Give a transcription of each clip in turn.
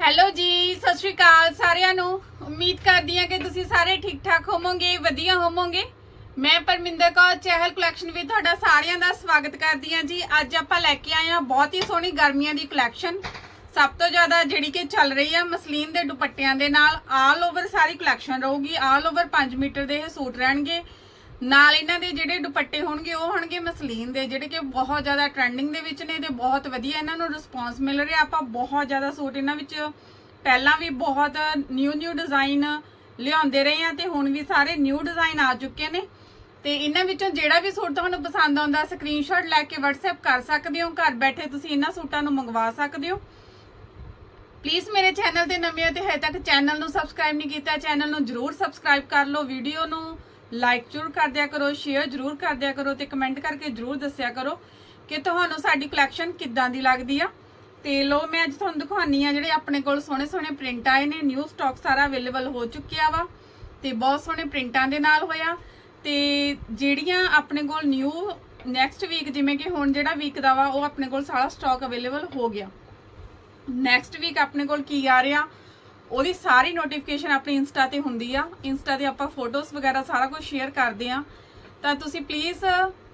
Hello ਜੀ, ਸਤਿ ਸ਼੍ਰੀ ਅਕਾਲ ਸਾਰਿਆਂ ਨੂੰ। ਉਮੀਦ ਕਰਦੀ ਹਾਂ ਕਿ ਤੁਸੀਂ ਸਾਰੇ ਠੀਕ ਠਾਕ ਹੋਵੋਗੇ, ਵਧੀਆ ਹੋਵੋਗੇ। ਮੈਂ ਪਰਮਿੰਦਰ ਕੌਰ, ਚਹਿਲ ਕਲੈਕਸ਼ਨ ਵਿੱਚ ਤੁਹਾਡਾ ਸਾਰਿਆਂ ਦਾ ਸਵਾਗਤ ਕਰਦੀ ਹਾਂ ਜੀ। ਅੱਜ ਆਪਾਂ ਲੈ ਕੇ ਆਏ ਹਾਂ ਬਹੁਤ ਹੀ ਸੋਹਣੀ ਗਰਮੀਆਂ ਦੀ ਕਲੈਕਸ਼ਨ ਸਭ ਤੋਂ ਜ਼ਿਆਦਾ ਜਿਹੜੀ ਕਿ ਚੱਲ ਰਹੀ ਆ, ਮਸਲੀਨ ਦੇ ਦੁਪੱਟਿਆਂ ਦੇ ਨਾਲ ਆਲ ਓਵਰ ਸਾਰੀ ਕਲੈਕਸ਼ਨ ਰਹੂਗੀ। ਆਲ ਓਵਰ 5 ਮੀਟਰ ਦੇ ਇਹ ਸੂਟ ਰਹਿਣਗੇ। ਨਾਲ ਇਹਨਾਂ ਦੇ ਜਿਹੜੇ ਦੁਪੱਟੇ ਹੋਣਗੇ, ਉਹ ਹੋਣਗੇ ਮਸਲੀਨ ਦੇ, ਜਿਹੜੇ ਕਿ ਬਹੁਤ ਜ਼ਿਆਦਾ ਟ੍ਰੈਂਡਿੰਗ ਦੇ ਵਿੱਚ ਨੇ ਤੇ ਬਹੁਤ ਵਧੀਆ ਇਹਨਾਂ ਨੂੰ ਰਿਸਪੌਂਸ ਮਿਲ ਰਿਹਾ। ਆਪਾਂ ਬਹੁਤ ਜ਼ਿਆਦਾ ਸੂਟ ਇਹਨਾਂ ਵਿੱਚ, ਪਹਿਲਾਂ ਵੀ ਬਹੁਤ ਨਿਊ ਨਿਊ ਡਿਜ਼ਾਈਨ ਲਿਆਉਂਦੇ ਰਹੇ ਆ ਤੇ ਹੁਣ ਵੀ ਸਾਰੇ ਨਿਊ ਡਿਜ਼ਾਈਨ ਆ ਚੁੱਕੇ ਨੇ। ਤੇ ਇਹਨਾਂ ਵਿੱਚੋਂ ਜਿਹੜਾ ਵੀ ਸੂਟ ਤੁਹਾਨੂੰ ਪਸੰਦ ਆਉਂਦਾ ਸਕਰੀਨਸ਼ਾਟ ਲੈ ਕੇ WhatsApp ਕਰ ਸਕਦੇ ਹੋ। ਘਰ ਬੈਠੇ ਤੁਸੀਂ ਇਹਨਾਂ ਸੂਟਾਂ ਨੂੰ ਮੰਗਵਾ ਸਕਦੇ ਹੋ। ਪਲੀਜ਼ ਮੇਰੇ ਚੈਨਲ ਤੇ ਨਵੇਂ ਹੋ ਤੇ ਹਜੇ ਤੱਕ ਚੈਨਲ ਨੂੰ ਸਬਸਕ੍ਰਾਈਬ ਨਹੀਂ ਕੀਤਾ ਚੈਨਲ ਨੂੰ ਜਰੂਰ ਸਬਸਕ੍ਰਾਈਬ ਕਰ ਲਓ ਵੀਡੀਓ ਨੂੰ ਲਾਈਕ ਜਰੂਰ ਕਰ ਦਿਆ ਕਰੋ ਸ਼ੇਅਰ ਜਰੂਰ ਕਰ ਦਿਆ ਕਰੋ ਤੇ ਕਮੈਂਟ ਕਰਕੇ ਜਰੂਰ ਦੱਸਿਆ ਕਰੋ ਕਿ ਤੁਹਾਨੂੰ ਸਾਡੀ ਕਲੈਕਸ਼ਨ ਕਿੱਦਾਂ ਦੀ ਲੱਗਦੀ ਆ। ਤੇ ਲੋ ਮੈਂ ਅੱਜ ਤੁਹਾਨੂੰ ਦਿਖਾਉਣੀ ਆ ਜਿਹੜੇ ਆਪਣੇ ਕੋਲ ਸੋਹਣੇ ਸੋਹਣੇ ਪ੍ਰਿੰਟ ਆਏ ਨੇ। ਨਿਊ ਸਟਾਕ ਸਾਰਾ ਅਵੇਲੇਬਲ ਹੋ ਚੁੱਕਿਆ ਵਾ ਤੇ ਬਹੁਤ ਸੋਹਣੇ ਪ੍ਰਿੰਟਾਂ ਦੇ ਨਾਲ ਹੋਇਆ। ਤੇ ਜਿਹੜੀਆਂ ਆਪਣੇ ਕੋਲ ਨਿਊ ਨੈਕਸਟ ਵੀਕ ਜਿਵੇਂ ਕਿ ਹੁਣ ਜਿਹੜਾ ਵੀਕ ਦਾ ਵਾ, ਉਹ ਆਪਣੇ ਕੋਲ ਸਾਰਾ ਸਟਾਕ ਅਵੇਲੇਬਲ ਹੋ ਗਿਆ। ਨੈਕਸਟ ਵੀਕ ਆਪਣੇ ਕੋਲ ਕੀ ਆ ਰਿਹਾ? ਉਹਦੀ ਸਾਰੀ ਨੋਟੀਫਿਕੇਸ਼ਨ ਆਪਣੀ ਇੰਸਟਾ ਤੇ ਹੁੰਦੀ ਆ। ਇੰਸਟਾ ਤੇ ਆਪਾਂ ਫੋਟੋਜ਼ ਵਗੈਰਾ ਸਾਰਾ ਕੁਝ ਸ਼ੇਅਰ ਕਰਦੇ ਆ। ਤਾਂ ਤੁਸੀਂ ਪਲੀਜ਼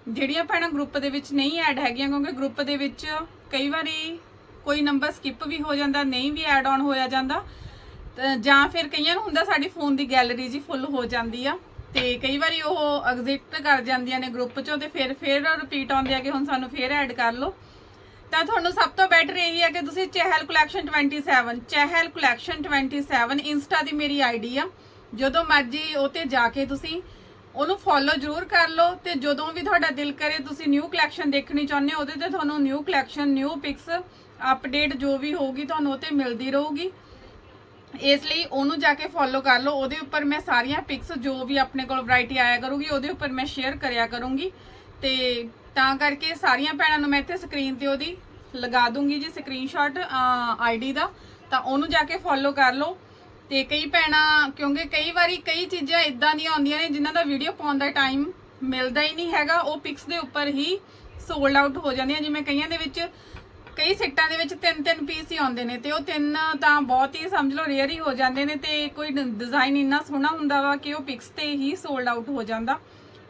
ਜਿਹੜੀਆਂ ਭੈਣਾਂ ਗਰੁੱਪ ਦੇ ਵਿੱਚ ਨਹੀਂ ਐਡ ਹੈਗੀਆਂ, ਕਿਉਂਕਿ ਗਰੁੱਪ ਦੇ ਵਿੱਚ ਕਈ ਵਾਰੀ ਕੋਈ ਨੰਬਰ ਸਕਿਪ ਵੀ ਹੋ ਜਾਂਦਾ, ਨਹੀਂ ਵੀ ਐਡ ਆਨ ਹੋਇਆ ਜਾਂਦਾ। ਜਾਂ ਫਿਰ ਕਈਆਂ ਨੂੰ ਹੁੰਦਾ ਸਾਡੀ ਫੋਨ ਦੀ ਗੈਲਰੀ ਜੀ ਫੁੱਲ ਹੋ ਜਾਂਦੀ ਆ। ਤੇ ਕਈ ਵਾਰੀ ਉਹ ਐਗਜ਼ਿਟ ਕਰ ਜਾਂਦੀਆਂ ਨੇ ਗਰੁੱਪ ਚੋਂ ਤੇ ਫਿਰ ਫਿਰ ਰਿਪੀਟ ਆਉਂਦੇ ਆ ਕਿ ਹੁਣ ਸਾਨੂੰ ਫਿਰ ਐਡ ਕਰ ਲਓ। ਤਾਂ ਤੁਹਾਨੂੰ ਸਭ ਤੋਂ ਬੈਟਰ ਇਹੀ ਹੈ ਕਿ ਤੁਸੀਂ Chahal collection 27 Chahal collection 27 insta ਦੀ ਮੇਰੀ ਆਈਡੀ ਆ। ਜਦੋਂ ਮਰਜ਼ੀ ਉਹ ਤੇ ਜਾ ਕੇ ਤੁਸੀਂ ਉਹਨੂੰ ਫੋਲੋ ਜ਼ਰੂਰ ਕਰ ਲਓ ਤੇ ਜਦੋਂ ਵੀ ਤੁਹਾਡਾ ਦਿਲ ਕਰੇ ਤੁਸੀਂ ਨਿਊ ਕਲੈਕਸ਼ਨ ਦੇਖਣੀ ਚਾਹੁੰਦੇ ਹੋ, ਉਹਦੇ ਤੇ ਤੁਹਾਨੂੰ new collection new pics update ਜੋ ਵੀ ਹੋਊਗੀ ਤੁਹਾਨੂੰ ਉਹ ਤੇ ਮਿਲਦੀ ਰਹੂਗੀ। ਇਸ ਲਈ ਉਹਨੂੰ ਜਾ ਕੇ ਫੋਲੋ ਕਰ ਲਓ। ਉਹਦੇ ਉੱਪਰ ਮੈਂ ਸਾਰੀਆਂ ਪਿਕਸ ਜੋ ਵੀ ਆਪਣੇ ਕੋਲ ਵੈਰਾਈਟੀ ਆਇਆ ਕਰੂਗੀ, ਉਹਦੇ ਉੱਪਰ ਮੈਂ ਸ਼ੇਅਰ ਕਰਿਆ ਕਰੂੰਗੀ। ਤੇ ਤਾਂ ਕਰਕੇ ਸਾਰੀਆਂ ਭੈਣਾਂ ਨੂੰ ਮੈਂ ਇੱਥੇ ਸਕਰੀਨ ਤੇ ਉਹਦੀ ਲਗਾ ਦੂੰਗੀ ਜੀ ਸਕਰੀਨਸ਼ਾਟ ਆਈਡੀ ਦਾ। ਤਾਂ ਉਹਨੂੰ ਜਾ ਕੇ ਫੋਲੋ ਕਰ ਲਓ। ਤੇ ਕਈ ਭੈਣਾਂ, ਕਿਉਂਕਿ ਕਈ ਵਾਰੀ ਕਈ ਚੀਜ਼ਾਂ ਇਦਾਂ ਦੀਆਂ ਆਉਂਦੀਆਂ ਨੇ ਜਿਨ੍ਹਾਂ ਦਾ ਵੀਡੀਓ ਪਾਉਣ ਦਾ ਟਾਈਮ ਮਿਲਦਾ ਹੀ ਨਹੀਂ ਹੈਗਾ। ਉਹ ਪਿਕਸ ਦੇ ਉੱਪਰ ਹੀ ਸੋਲਡ ਆਊਟ ਹੋ ਜਾਂਦੀਆਂ। ਜਿਵੇਂ ਕਈਆਂ ਦੇ ਵਿੱਚ, ਕਈ ਸਿੱਟਾਂ ਦੇ ਵਿੱਚ ਤਿੰਨ ਤਿੰਨ ਪੀਸ ਹੀ ਆਉਂਦੇ ਨੇ ਤੇ ਉਹ ਤਿੰਨ ਤਾਂ ਬਹੁਤ ਹੀ ਸਮਝ ਲਓ ਰੇਅਰ ਹੀ ਹੋ ਜਾਂਦੇ ਨੇ ਤੇ ਕੋਈ ਡਿਜ਼ਾਈਨ ਇੰਨਾ ਸੋਹਣਾ ਹੁੰਦਾ ਵਾ ਕਿ ਉਹ ਪਿਕਸ ਤੇ ਹੀ ਸੋਲਡ ਆਊਟ ਹੋ ਜਾਂਦਾ।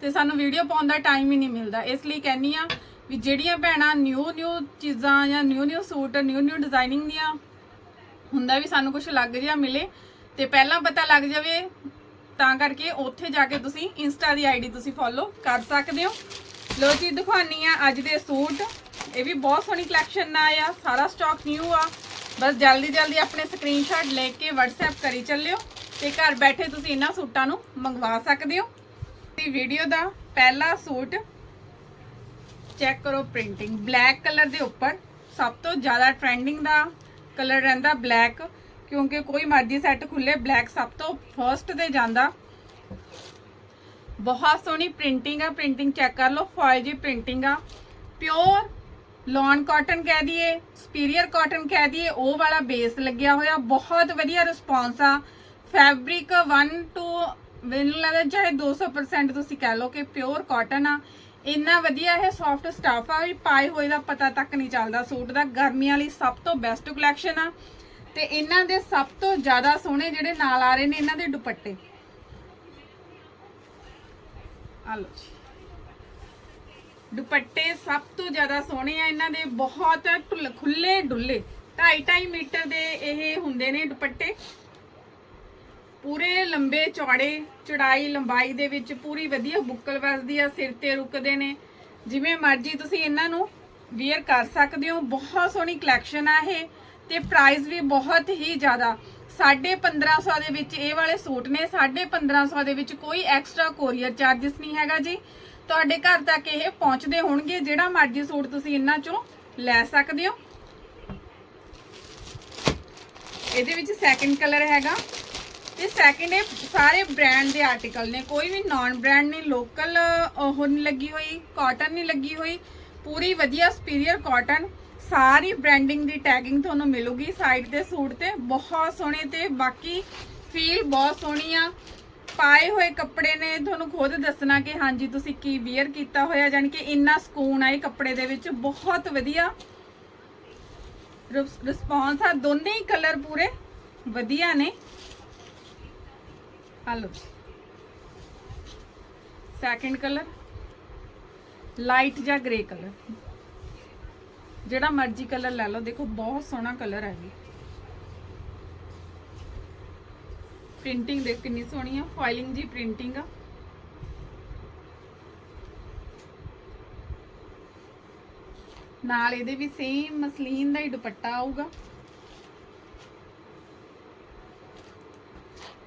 ਤੇ ਸਾਨੂੰ ਵੀਡੀਓ ਪਾਉਣ ਦਾ ਟਾਈਮ ਹੀ ਨਹੀਂ ਮਿਲਦਾ। ਇਸ ਲਈ ਕਹਿੰਨੀ ਆ ਵੀ ਜਿਹੜੀਆਂ ਭੈਣਾਂ ਨਿਊ ਨਿਊ ਚੀਜ਼ਾਂ ਜਾਂ new new suit, new new designing ਦੀਆਂ ਹੁੰਦਾ ਵੀ ਸਾਨੂੰ ਕੁਝ ਲੱਗ ਜਿਹਾ ਮਿਲੇ ਤੇ ਪਹਿਲਾਂ ਪਤਾ ਲੱਗ ਜਾਵੇ, ਤਾਂ ਕਰਕੇ ਉੱਥੇ ਜਾ ਕੇ ਤੁਸੀਂ ਇੰਸਟਾ ਦੀ ਆਈਡੀ ਤੁਸੀਂ ਫੋਲੋ ਕਰ ਸਕਦੇ ਹੋ। ਲੋ ਜੀ ਦਿਖਾਉਣੀ ਆ ਅੱਜ ਦੇ ਸੂਟ। ਇਹ ਵੀ ਬਹੁਤ ਸੋਹਣੀ ਕਲੈਕਸ਼ਨ ਨਾ ਆਇਆ ਸਾਰਾ ਸਟਾਕ ਨਿਊ ਆ। ਬਸ ਜਲਦੀ ਜਲਦੀ ਆਪਣੇ ਸਕਰੀਨਸ਼ਾਟ ਲੈ ਕੇ WhatsApp ਕਰੀ ਚੱਲਿਓ ਤੇ ਘਰ ਬੈਠੇ ਤੁਸੀਂ ਇਹਨਾਂ ਸੂਟਾਂ ਨੂੰ ਮੰਗਵਾ ਸਕਦੇ ਹੋ। ਤੇ ਵੀਡੀਓ ਦਾ ਪਹਿਲਾ ਸੂਟ ਚੈੱਕ ਕਰੋ ਪ੍ਰਿੰਟਿੰਗ ਬਲੈਕ ਕਲਰ ਦੇ ਉੱਪਰ ਸਭ ਤੋਂ ਜ਼ਿਆਦਾ ਟ੍ਰੈਂਡਿੰਗ ਦਾ ਕਲਰ ਰਹਿੰਦਾ ਬਲੈਕ ਕਿਉਂਕਿ ਕੋਈ ਮਰਜ਼ੀ ਸੈੱਟ ਖੁੱਲੇ ਬਲੈਕ ਸਭ ਤੋਂ ਫਰਸਟ ਤੇ ਜਾਂਦਾ। ਬਹੁਤ ਸੋਹਣੀ ਪ੍ਰਿੰਟਿੰਗ ਆ ਪ੍ਰਿੰਟਿੰਗ ਚੈੱਕ ਕਰ ਲਓ ਫੋਇਲ ਜੀ ਪ੍ਰਿੰਟਿੰਗ ਆ। ਪਿਓਰ ਲੌਨ ਕਾਟਨ ਕਹਿ ਦਈਏ ਸੁਪੀਰੀਅਰ ਕਾਟਨ ਕਹਿ ਦਈਏ, ਉਹ ਵਾਲਾ ਬੇਸ ਲੱਗਿਆ ਹੋਇਆ, ਬਹੁਤ ਵਧੀਆ ਰਿਸਪੌਂਸ ਆ। ਫੈਬਰਿਕ 1 ਟੂ ਮੈਨੂੰ ਲੱਗਦਾ ਚਾਹੇ 200% ਤੁਸੀਂ ਕਹਿ ਲਓ ਕਿ ਪਿਓਰ ਕਾਟਨ ਆ। ਇੰਨਾ ਵਧੀਆ ਇਹ ਸੌਫਟ ਸਟਫ ਆ ਵੀ ਪਾਏ ਹੋਏ ਦਾ ਪਤਾ ਤੱਕ ਨਹੀਂ ਚੱਲਦਾ ਸੂਟ ਦਾ। ਗਰਮੀਆਂ ਲਈ ਸਭ ਤੋਂ ਬੈਸਟ ਕਲੈਕਸ਼ਨ ਆ। ਤੇ ਇਹਨਾਂ ਦੇ ਸਭ ਤੋਂ ਜ਼ਿਆਦਾ ਸੋਹਣੇ ਜਿਹੜੇ ਨਾਲ ਆ ਰਹੇ ਨੇ, ਇਹਨਾਂ ਦੇ ਦੁਪੱਟੇ। ਆ ਲਓ ਜੀ। ਦੁਪੱਟੇ ਸਭ ਤੋਂ ਜ਼ਿਆਦਾ ਸੋਹਣੇ ਆ ਇਹਨਾਂ ਦੇ, ਬਹੁਤ ਖੁੱਲੇ ਡੁੱਲੇ 2.5 2.5 ਮੀਟਰ ਦੇ ਇਹ ਹੁੰਦੇ ਨੇ ਦੁਪੱਟੇ। ਪੂਰੇ ਲੰਬੇ ਚੌੜੇ, ਚੜਾਈ, ਲੰਬਾਈ ਦੇ ਵਿੱਚ ਪੂਰੀ ਵਧੀਆ ਬੁੱਕਲ ਵੱਜਦੀ ਆ, ਸਿਰ ਤੇ ਰੁਕਦੇ ਨੇ। ਜਿਵੇਂ ਮਰਜ਼ੀ ਤੁਸੀਂ ਇਹਨਾਂ ਨੂੰ ਵੇਅਰ ਕਰ ਸਕਦੇ ਹੋ। ਬਹੁਤ ਸੋਹਣੀ ਕਲੈਕਸ਼ਨ ਆ ਇਹ ਤੇ ਪ੍ਰਾਈਸ ਵੀ ਬਹੁਤ ਹੀ ਜ਼ਿਆਦਾ। 1550 ਦੇ ਵਿੱਚ ਇਹ ਵਾਲੇ ਸੂਟ ਨੇ। 1550 ਦੇ ਵਿੱਚ ਕੋਈ ਐਕਸਟਰਾ ਕੋਰੀਅਰ ਚਾਰजेस ਨਹੀਂ ਹੈਗਾ ਜੀ। ਤੁਹਾਡੇ ਘਰ ਤੱਕ ਇਹ ਪਹੁੰਚਦੇ ਹੋਣਗੇ। ਜਿਹੜਾ ਮਰਜ਼ੀ ਸੂਟ ਤੁਸੀਂ ਇਹਨਾਂ ਚੋਂ ਲੈ ਸਕਦੇ ਹੋ। ਇਹਦੇ ਵਿੱਚ ਸੈਕਿੰਡ ਕਲਰ ਹੈਗਾ। ਤੇ ਸੈਕਿੰਡ ਇਹ ਸਾਰੇ ਬ੍ਰਾਂਡ ਦੇ ਆਰਟੀਕਲ ਨੇ, ਕੋਈ ਵੀ ਨਾਨ ਬ੍ਰਾਂਡ ਨਹੀਂ ਲੋਕਲ ਉਹ ਨਹੀਂ ਲੱਗੀ ਹੋਈ ਕਾਟਨ ਨਹੀਂ ਲੱਗੀ ਹੋਈ, ਪੂਰੀ ਵਧੀਆ ਸੁਪੀਰੀਅਰ ਕਾਟਨ ਸਾਰੀ ਬ੍ਰਾਂਡਿੰਗ ਦੀ ਟੈਗਿੰਗ ਤੁਹਾਨੂੰ ਮਿਲੂਗੀ ਸਾਈਡ ਤੇ ਸੂਟ ਤੇ, ਬਹੁਤ ਸੋਹਣੇ ਤੇ ਬਾਕੀ ਫੀਲ ਬਹੁਤ ਸੋਹਣੀ ਆ। ਪਾਏ ਹੋਏ ਕੱਪੜੇ ਨੇ, ਤੁਹਾਨੂੰ ਖੁਦ ਦੱਸਣਾ ਕਿ ਹਾਂਜੀ ਤੁਸੀਂ ਕੀ ਵੇਅਰ ਕੀਤਾ ਹੋਇਆ ਜਾਨੀ ਕਿ ਇੰਨਾ ਸਕੂਨ ਆ ਇਹ ਕੱਪੜੇ ਦੇ ਵਿੱਚ, ਬਹੁਤ ਵਧੀਆ। ਰਿਸਪੌਂਸ ਆ, ਦੋਨੇ ਹੀ ਕਲਰ ਪੂਰੇ ਵਧੀਆ ਨੇ। ਆ ਲਓ। ਸੈਕੰਡ ਕਲਰ ਲਾਈਟ ਜਾਂ ਗ੍ਰੇ ਕਲਰ ਜਿਹੜਾ ਮਰਜ਼ੀ ਕਲਰ ਲੈ ਲਓ, ਦੇਖੋ ਬਹੁਤ ਸੋਹਣਾ ਕਲਰ ਹੈ ਇਹ। ਪ੍ਰਿੰਟਿੰਗ ਦੇ ਕਿੰਨੀ ਸੋਹਣੀ ਆ ਫਾਈਲਿੰਗ ਜੀ ਪ੍ਰਿੰਟਿੰਗ ਆ। ਨਾਲ ਇਹਦੇ ਵੀ ਸੇਮ ਮਸਲੀਨ ਦਾ ਹੀ ਦੁਪੱਟਾ ਆਊਗਾ।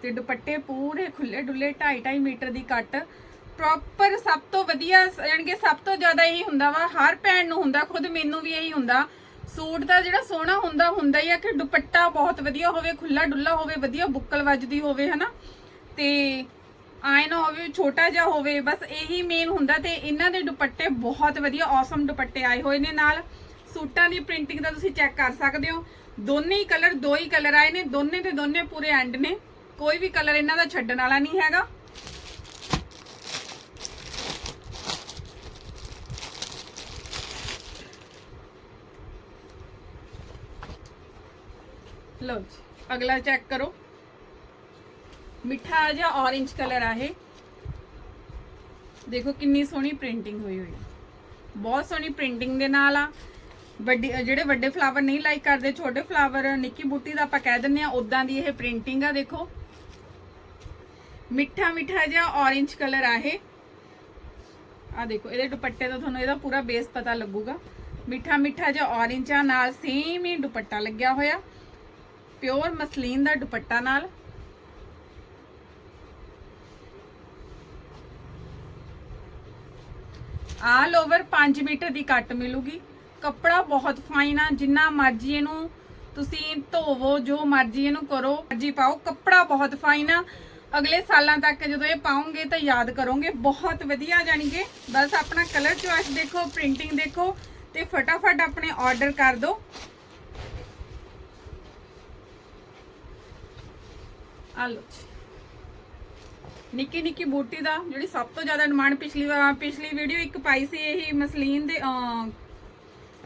ਤੇ ਦੁਪੱਟੇ ਪੂਰੇ ਖੁੱਲੇ ਡੁੱਲੇ 2.5 ਮੀਟਰ ਦੀ ਕੱਟ। ਪ੍ਰੋਪਰ ਸਭ ਤੋਂ ਵਧੀਆ, ਯਾਨੀ ਕਿ ਸਭ ਤੋਂ ਜ਼ਿਆਦਾ ਇਹੀ ਹੁੰਦਾ ਵਾ, ਹਰ ਭੈਣ ਨੂੰ ਹੁੰਦਾ, ਖੁਦ ਮੈਨੂੰ ਵੀ ਇਹੀ ਹੁੰਦਾ। ਸੂਟ ਦਾ ਜਿਹੜਾ ਸੋਹਣਾ ਹੁੰਦਾ ਹੁੰਦਾ ਹੀ ਆ ਕਿ ਦੁਪੱਟਾ ਬਹੁਤ ਵਧੀਆ ਹੋਵੇ ਖੁੱਲਾ ਡੁੱਲਾ ਹੋਵੇ, ਵਧੀਆ ਬੁੱਕਲ ਵੱਜਦੀ ਹੋਵੇ, ਹਨਾ? ਤੇ ਆਏ ਨਾ ਹੋਵੇ ਛੋਟਾ ਜਿਹਾ ਹੋਵੇ, ਬਸ ਇਹੀ ਮੇਨ ਹੁੰਦਾ ਤੇ ਇਹਨਾਂ ਦੇ ਦੁਪੱਟੇ ਬਹੁਤ ਵਧੀਆ ਔਸਮ ਦੁਪੱਟੇ ਆਏ ਹੋਏ ਨੇ ਨਾਲ। ਸੂਟਾਂ ਦੀ ਪ੍ਰਿੰਟਿੰਗ ਦਾ ਤੁਸੀਂ ਚੈੱਕ ਕਰ ਸਕਦੇ ਹੋ। ਦੋਨੇ ਹੀ ਕਲਰ ਦੋ ਹੀ ਕਲਰ ਆਏ ਨੇ, ਦੋਨੇ ਤੇ ਦੋਨੇ ਪੂਰੇ ਐਂਡ ਨੇ। ਕੋਈ ਵੀ ਕਲਰ ਇਹਨਾਂ ਦਾ ਛੱਡਣ ਵਾਲਾ ਨਹੀਂ ਹੈਗਾ। ਲਓ ਜੀ, ਅਗਲਾ ਚੈੱਕ ਕਰੋ। ਮਿੱਠਾ ਜਿਹਾ orange ਕਲਰ ਆ ਇਹ। ਦੇਖੋ ਕਿੰਨੀ ਸੋਹਣੀ ਪ੍ਰਿੰਟਿੰਗ ਹੋਈ ਹੋਈ ਬਹੁਤ ਸੋਹਣੀ ਪ੍ਰਿੰਟਿੰਗ ਦੇ ਨਾਲ ਆ। ਵੱਡੇ, ਜਿਹੜੇ ਵੱਡੇ ਫਲਾਵਰ ਨਹੀਂ ਲਾਈਕ ਕਰਦੇ, ਛੋਟੇ ਫਲਾਵਰ ਨਿੱਕੀ ਬੂਟੀ ਦਾ ਆਪਾਂ ਕਹਿ ਦਿੰਦੇ ਆ ਉਦਾਂ ਦੀ ਇਹ ਪ੍ਰਿੰਟਿੰਗ ਆ, ਦੇਖੋ। ਮਿੱਠਾ ਮਿੱਠਾ ਜਿਹਾ orange ਕਲਰ ਆ ਇਹ ਆ ਦੇਖੋ, ਇਹਦੇ ਦੁਪੱਟੇ ਦਾ ਤੁਹਾਨੂੰ ਇਹਦਾ ਪੂਰਾ ਬੇਸ ਪਤਾ ਲੱਗੂਗਾ। ਮਿੱਠਾ ਮਿੱਠਾ ਜਿਹਾ orange ਆ, ਨਾਲ ਸੇਮ ਹੀ ਦੁਪੱਟਾ ਲੱਗਿਆ ਹੋਇਆ। ਪਿਓਰ ਮਸਲੀਨ ਦਾ ਦੁਪੱਟਾ ਨਾਲ। ਆਲ ਓਵਰ 5 ਮੀਟਰ ਦੀ ਕੱਟ ਮਿਲੂਗੀ। ਕੱਪੜਾ ਬਹੁਤ ਫਾਈਨ ਆ, ਜਿੰਨਾ ਮਰਜ਼ੀ ਇਹਨੂੰ ਤੁਸੀਂ ਧੋਵੋ, ਜੋ ਮਰਜ਼ੀ ਇਹਨੂੰ ਕਰੋ। ਮਰਜ਼ੀ ਪਾਓ, ਕੱਪੜਾ ਬਹੁਤ ਫਾਈਨ ਆ। ਅਗਲੇ ਸਾਲਾਂ ਤੱਕ ਜਦੋਂ ਇਹ ਪਾਉਂਗੇ ਤਾਂ ਯਾਦ ਕਰੋਗੇ। ਬਹੁਤ ਵਧੀਆ ਜਾਣੀ ਕਿ ਬਸ ਆਪਣਾ ਕਲਰ ਚੁਆਇਸ ਦੇਖੋ ਪ੍ਰਿੰਟਿੰਗ ਦੇਖੋ ਤੇ ਫਟਾਫਟ ਆਪਣੇ ਆਰਡਰ ਕਰ ਦਿਓ। ਆ ਲਓ ਨਿੱਕੀ ਨਿੱਕੀ ਬੂਟੀ ਦਾ ਜਿਹੜੀ ਸਭ ਤੋਂ ਜ਼ਿਆਦਾ ਡਿਮਾਂਡ ਪਿਛਲੀ ਵਾਰ ਪਿਛਲੀ ਵੀਡੀਓ ਇੱਕ ਪਾਈ ਸੀ ਇਹੀ ਮਸਲੀਨ ਦੇ ਅਮ,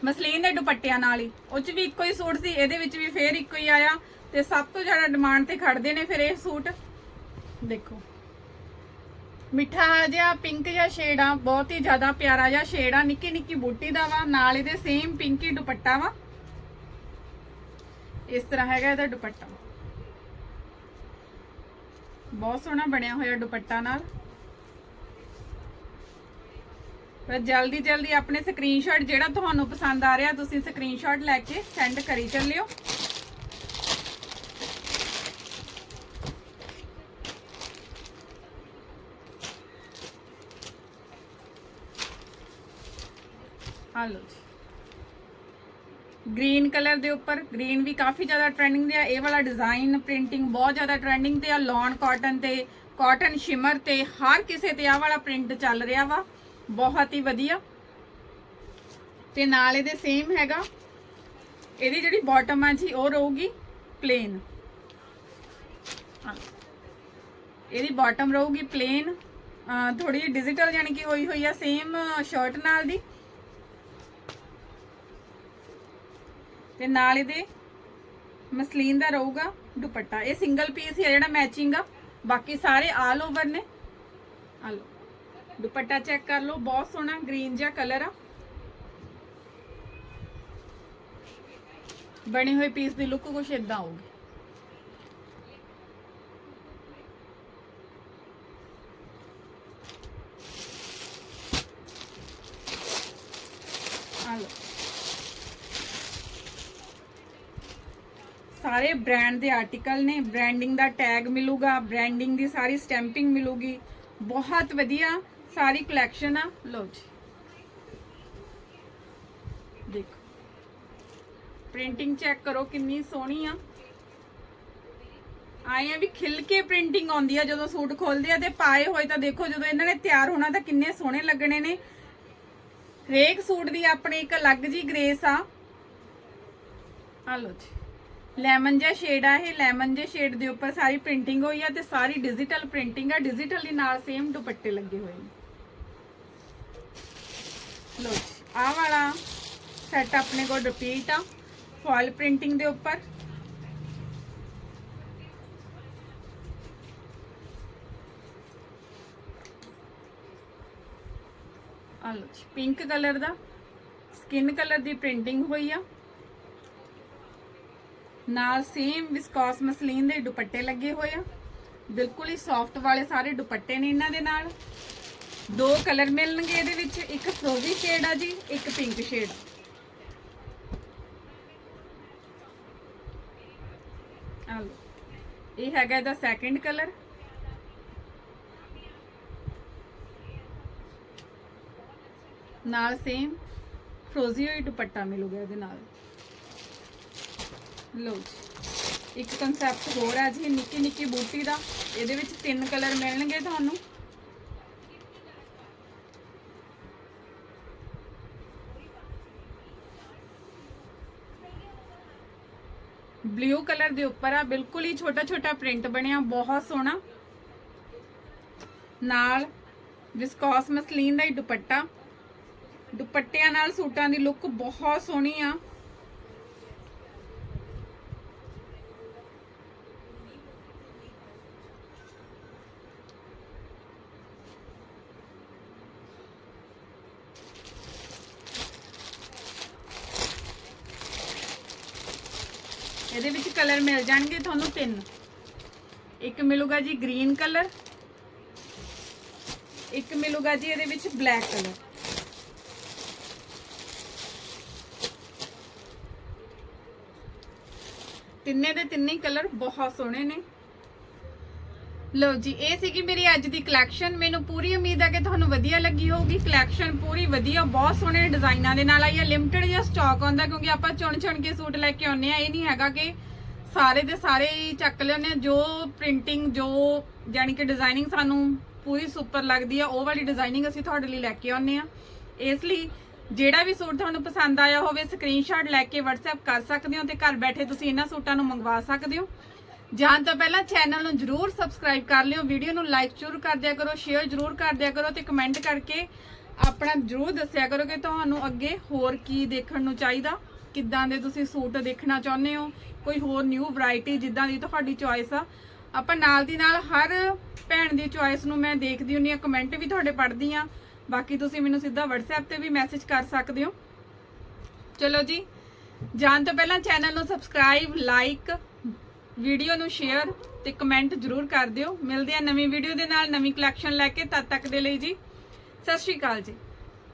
ਮਸਲੀਨ ਦੇ ਦੁਪੱਟਿਆਂ ਨਾਲ ਹੀ। ਉਹ ਚ ਵੀ ਇੱਕੋ ਹੀ ਸੂਟ ਸੀ ਇਹਦੇ ਵਿੱਚ ਵੀ ਫੇਰ ਇੱਕੋ ਹੀ ਆਇਆ ਤੇ ਸਭ ਤੋਂ ਜ਼ਿਆਦਾ ਡਿਮਾਂਡ ਤੇ ਖੜਦੇ ਨੇ ਫਿਰ ਇਹ ਸੂਟ। ਦੇਖੋ। ਮਿੱਠਾ ਜਿਹਾ ਪਿੰਕ ਜਿਹਾ ਸ਼ੇਡ ਆ, ਬਹੁਤ ਹੀ ਜ਼ਿਆਦਾ ਪਿਆਰਾ ਜਿਹਾ ਸ਼ੇਡ ਆ, ਨਿੱਕੀ ਨਿੱਕੀ ਬੂਟੀ ਦਾ ਵਾ, ਨਾਲ ਇਹਦੇ ਸੇਮ ਪਿੰਕੀ ਦੁਪੱਟਾ ਵਾ। ਇਸ ਤਰ੍ਹਾਂ ਹੈਗਾ ਇਹਦਾ ਦੁਪੱਟਾ। ਬਹੁਤ ਸੋਹਣਾ ਬਣਿਆ ਹੋਇਆ ਦੁਪੱਟਾ ਨਾਲ। ਪਰ ਜਲਦੀ ਜਲਦੀ ਆਪਣੇ ਸਕਰੀਨਸ਼ਾਟ ਜਿਹੜਾ ਤੁਹਾਨੂੰ ਪਸੰਦ ਆ ਰਿਹਾ, ਤੁਸੀਂ ਸਕਰੀਨਸ਼ਾਟ ਲੈ ਕੇ ਸੈਂਡ ਕਰੀ ਚੱਲਿਓ। ਆ ਲਓ ਜੀ। ਗ੍ਰੀਨ ਕਲਰ ਦੇ ਉੱਪਰ ਗ੍ਰੀਨ ਵੀ ਕਾਫੀ ਜ਼ਿਆਦਾ ਟ੍ਰੈਂਡਿੰਗ ਤੇ ਆ। ਇਹ ਵਾਲਾ ਡਿਜ਼ਾਈਨ ਪ੍ਰਿੰਟਿੰਗ ਬਹੁਤ ਜ਼ਿਆਦਾ ਟ੍ਰੈਂਡਿੰਗ ਤੇ ਆ। ਲੌਨ ਕਾਟਨ ਤੇ ਕਾਟਨ ਸ਼ਿਮਰ ਤੇ, ਹਰ ਕਿਸੇ ਤੇ ਆ ਵਾਲਾ ਪ੍ਰਿੰਟ ਚੱਲ ਰਿਹਾ ਵਾ। ਬਹੁਤ ਹੀ ਵਧੀਆ। ਤੇ ਨਾਲ ਇਹਦੇ ਸੇਮ ਹੈਗਾ। ਇਹਦੀ ਜਿਹੜੀ ਬਾਟਮ ਆ ਜੀ, ਉਹ ਰਹੂਗੀ ਪਲੇਨ ਇਹਦੀ ਬਾਟਮ ਰਹੂਗੀ ਪਲੇਨ ਥੋੜੀ ਜਿਹੀ ਡਿਜੀਟਲ ਯਾਨੀ ਕਿ ਹੋਈ ਹੋਈ ਆ ਸੇਮ ਸ਼ਰਟ ਨਾਲ ਦੀ। ਤੇ ਨਾਲ ਇਹਦੇ ਮਸਲੀਨ ਦਾ ਰਹੂਗਾ ਦੁਪੱਟਾ। ਇਹ ਸਿੰਗਲ ਪੀਸ ਹੀ ਆ, ਜਿਹੜਾ ਮੈਚਿੰਗ ਆ। ਬਾਕੀ ਸਾਰੇ ਆਲ ਓਵਰ ਨੇ। ਆ ਲਓ। ਦੁਪੱਟਾ ਚੈੱਕ ਕਰ ਲਓ, ਬਹੁਤ ਸੋਹਣਾ ਗ੍ਰੀਨ ਜਿਹਾ ਕਲਰ ਆ। ਬਣੇ ਹੋਏ ਪੀਸ ਦੀ ਲੁੱਕ ਕੁਛ ਇਦਾਂ ਆਊਗੀ ਆ ਲਓ ਸਾਰੇ ਬ੍ਰਾਂਡ ਦੇ ਆਰਟੀਕਲ ਨੇ ਬ੍ਰਾਂਡਿੰਗ ਦਾ ਟੈਗ ਮਿਲੂਗਾ ਬ੍ਰਾਂਡਿੰਗ ਦੀ ਸਾਰੀ ਸਟੈਂਪਿੰਗ ਮਿਲੂਗੀ। ਬਹੁਤ ਵਧੀਆ, ਸਾਰੀ ਕਲੈਕਸ਼ਨ ਆ। ਲਓ ਜੀ। ਦੇਖੋ। ਪ੍ਰਿੰਟਿੰਗ ਚੈੱਕ ਕਰੋ ਕਿੰਨੀ ਸੋਹਣੀ ਆ। ਆਏ ਆ ਵੀ ਖਿਲ ਕੇ ਪ੍ਰਿੰਟਿੰਗ ਆਉਂਦੀ ਆ, ਜਦੋਂ ਸੂਟ ਖੋਲਦੇ ਆ ਤੇ ਪਾਏ ਹੋਏ ਤਾਂ ਦੇਖੋ, ਜਦੋਂ ਇਹਨਾਂ ਨੇ ਤਿਆਰ ਹੋਣਾ ਤਾਂ ਕਿੰਨੇ ਸੋਹਣੇ ਲੱਗਣੇ ਨੇ। ਹਰੇਕ ਸੂਟ ਦੀ ਆਪਣੀ ਇੱਕ ਅਲੱਗ ਜੀ ਗ੍ਰੇਸ ਆ। ਆ ਲਓ ਜੀ। ਲੈਮਨ ਜਿਹਾ ਸ਼ੇਡ ਆ, ਇਹ ਲੈਮਨ ਜੇ ਸ਼ੇਡ ਦੇ ਉੱਪਰ ਸਾਰੀ ਪ੍ਰਿੰਟਿੰਗ ਹੋਈ ਆ ਤੇ ਸਾਰੀ ਡਿਜੀਟਲ ਪ੍ਰਿੰਟਿੰਗ ਆ ਡਿਜੀਟਲ ਦੇ ਨਾਲ ਸੇਮ ਦੁਪੱਟੇ ਲੱਗੇ ਹੋਏ ਨੇ। ਲੋ ਜੀ, ਆਹ ਵਾਲਾ ਸੈੱਟ ਆਪਣੇ ਕੋਲ ਰਿਪੀਟ ਆ ਫਾਇਲ ਪ੍ਰਿੰਟਿੰਗ ਦੇ ਉੱਪਰ। ਆ ਲਓ ਪਿੰਕ ਕਲਰ ਦਾ ਸਕਿਨ ਕਲਰ ਦੀ ਪ੍ਰਿੰਟਿੰਗ ਹੋਈ ਆ। ਨਾਲ ਸੇਮ ਵਿਸਕੋਸ ਮਸਲੀਨ ਦੇ ਦੁਪੱਟੇ ਲੱਗੇ ਹੋਏ ਆ। ਬਿਲਕੁਲ ਹੀ ਸੌਫਟ ਵਾਲੇ ਸਾਰੇ ਦੁਪੱਟੇ ਨੇ ਇਹਨਾਂ ਦੇ ਨਾਲ। ਦੋ ਕਲਰ ਮਿਲਣਗੇ ਇਹਦੇ ਵਿੱਚ, ਇੱਕ ਫਰੋਜ਼ੀ ਸ਼ੇਡ ਆ ਜੀ, ਇੱਕ ਪਿੰਕ ਸ਼ੇਡ ਇਹ ਹੈਗਾ ਇਹਦਾ ਸੈਕੰਡ ਕਲਰ ਨਾਲ ਸੇਮ ਫਰੋਜ਼ੀ ਹੋਈ ਦੁਪੱਟਾ ਮਿਲੂਗਾ ਇਹਦੇ ਨਾਲ। ਲਓ ਜੀ। ਇੱਕ ਕਨਸੈਪਟ ਹੋਰ ਹੈ ਜੀ, ਨਿੱਕੀ ਨਿੱਕੀ ਬੂਟੀ ਦਾ। ਇਹਦੇ ਵਿੱਚ ਤਿੰਨ ਕਲਰ ਮਿਲਣਗੇ ਤੁਹਾਨੂੰ। ਬਲੂ ਕਲਰ ਦੇ ਉੱਪਰ ਆ, ਬਿਲਕੁਲ ਹੀ ਛੋਟਾ ਛੋਟਾ ਪ੍ਰਿੰਟ ਬਣਿਆ, ਬਹੁਤ ਸੋਹਣਾ। ਨਾਲ ਵਿਸਕੋਸ ਮਸਲੀਨ ਦਾ ਹੀ ਦੁਪੱਟਾ। ਦੁਪੱਟਿਆਂ ਨਾਲ ਸੂਟਾਂ ਦੀ ਲੁੱਕ ਬਹੁਤ ਸੋਹਣੀ ਆ। ਇਹਦੇ ਵਿੱਚ ਕਲਰ ਮਿਲ ਜਾਣਗੇ ਤੁਹਾਨੂੰ ਤਿੰਨ। ਇੱਕ ਮਿਲੂਗਾ ਜੀ ਗ੍ਰੀਨ ਕਲਰ, ਇੱਕ ਮਿਲੂਗਾ ਜੀ ਇਹਦੇ ਵਿੱਚ ਬਲੈਕ ਕਲਰ। ਤਿੰਨੇ ਦੇ ਤਿੰਨੇ ਕਲਰ ਬਹੁਤ ਸੋਹਣੇ ਨੇ। ਲਓ ਜੀ, ਇਹ ਸੀਗੀ ਮੇਰੀ ਅੱਜ ਦੀ ਕਲੈਕਸ਼ਨ ਮੈਨੂੰ ਪੂਰੀ ਉਮੀਦ ਹੈ ਕਿ ਤੁਹਾਨੂੰ ਵਧੀਆ ਲੱਗੀ ਹੋਊਗੀ। ਕਲੈਕਸ਼ਨ ਪੂਰੀ ਵਧੀਆ, ਬਹੁਤ ਸੋਹਣੇ ਡਿਜ਼ਾਈਨਾਂ ਦੇ ਨਾਲ ਆਈ ਹੈ। ਲਿਮਟਿਡ ਜਿਹਾ ਸਟਾਕ ਆਉਂਦਾ, ਕਿਉਂਕਿ ਆਪਾਂ ਚੁਣ ਚੁਣ ਕੇ ਸੂਟ ਲੈ ਕੇ ਆਉਂਦੇ ਆ ਇਹ ਨਹੀਂ ਹੈਗਾ ਕਿ ਸਾਰੇ ਦੇ ਸਾਰੇ ਹੀ ਚੱਕ ਲਿਆਉਂਦੇ ਆ ਜੋ ਪ੍ਰਿੰਟਿੰਗ ਜੋ ਯਾਨੀ ਕਿ ਡਿਜ਼ਾਈਨਿੰਗ ਸਾਨੂੰ ਪੂਰੀ ਸੁਪਰ ਲੱਗਦੀ ਆ ਉਹ ਵਾਲੀ ਡਿਜ਼ਾਈਨਿੰਗ ਅਸੀਂ ਤੁਹਾਡੇ ਲਈ ਲੈ ਕੇ ਆਉਂਦੇ ਆ ਇਸ ਲਈ ਜਿਹੜਾ ਵੀ ਸੂਟ ਤੁਹਾਨੂੰ ਪਸੰਦ ਆਇਆ ਹੋਵੇ ਸਕਰੀਨਸ਼ਾਟ ਲੈ ਕੇ WhatsApp ਕਰ ਸਕਦੇ ਹੋ ਤੇ ਘਰ ਬੈਠੇ ਤੁਸੀਂ ਇਹਨਾਂ ਸੂਟਾਂ ਨੂੰ ਮੰਗਵਾ ਸਕਦੇ ਹੋ। ਜਾਣ ਤੋਂ ਪਹਿਲਾਂ ਚੈਨਲ ਨੂੰ ਜਰੂਰ ਸਬਸਕ੍ਰਾਈਬ ਕਰ ਲਿਓ ਵੀਡੀਓ ਨੂੰ ਲਾਈਕ ਜ਼ਰੂਰ ਕਰ ਦਿਆ ਕਰੋ ਸ਼ੇਅਰ ਜਰੂਰ ਕਰ ਦਿਆ ਕਰੋ ਤੇ ਕਮੈਂਟ ਕਰਕੇ ਆਪਣਾ ਜਰੂਰ ਦੱਸਿਆ ਕਰੋ ਕਿ ਤੁਹਾਨੂੰ ਅੱਗੇ ਹੋਰ ਕੀ ਦੇਖਣ ਨੂੰ ਚਾਹੀਦਾ, ਕਿੱਦਾਂ ਦੇ ਤੁਸੀਂ ਸੂਟ ਦੇਖਣਾ ਚਾਹੁੰਦੇ ਹੋ, ਕੋਈ ਹੋਰ ਨਿਊ ਵੈਰਾਈਟੀ ਜਿੱਦਾਂ ਦੀ ਤੁਹਾਡੀ ਚੋਇਸ ਆ। ਆਪਾਂ ਨਾਲ ਦੀ ਨਾਲ ਹਰ ਭੈਣ ਦੀ ਚੋਇਸ ਨੂੰ ਮੈਂ ਦੇਖਦੀ ਹੁੰਨੀ ਆ ਕਮੈਂਟ ਵੀ ਤੁਹਾਡੇ ਪੜ੍ਹਦੀ ਆ ਬਾਕੀ ਤੁਸੀਂ ਮੈਨੂੰ ਸਿੱਧਾ WhatsApp ਤੇ ਵੀ ਮੈਸੇਜ ਕਰ ਸਕਦੇ ਹੋ। ਚਲੋ ਜੀ, ਜਾਣ ਤੋਂ ਪਹਿਲਾਂ ਚੈਨਲ ਨੂੰ ਸਬਸਕ੍ਰਾਈਬ ਲਾਈਕ ਵੀਡੀਓ ਨੂੰ ਸ਼ੇਅਰ ਤੇ ਕਮੈਂਟ ਜਰੂਰ ਕਰ ਦਿਓ। ਮਿਲਦੇ ਆ ਨਵੀਂ ਵੀਡੀਓ ਦੇ ਨਾਲ, ਨਵੀਂ ਕਲੈਕਸ਼ਨ ਲੈ ਕੇ ਤਦ ਤੱਕ ਦੇ ਲਈ ਜੀ। ਸਤਿ ਸ਼੍ਰੀ ਅਕਾਲ ਜੀ।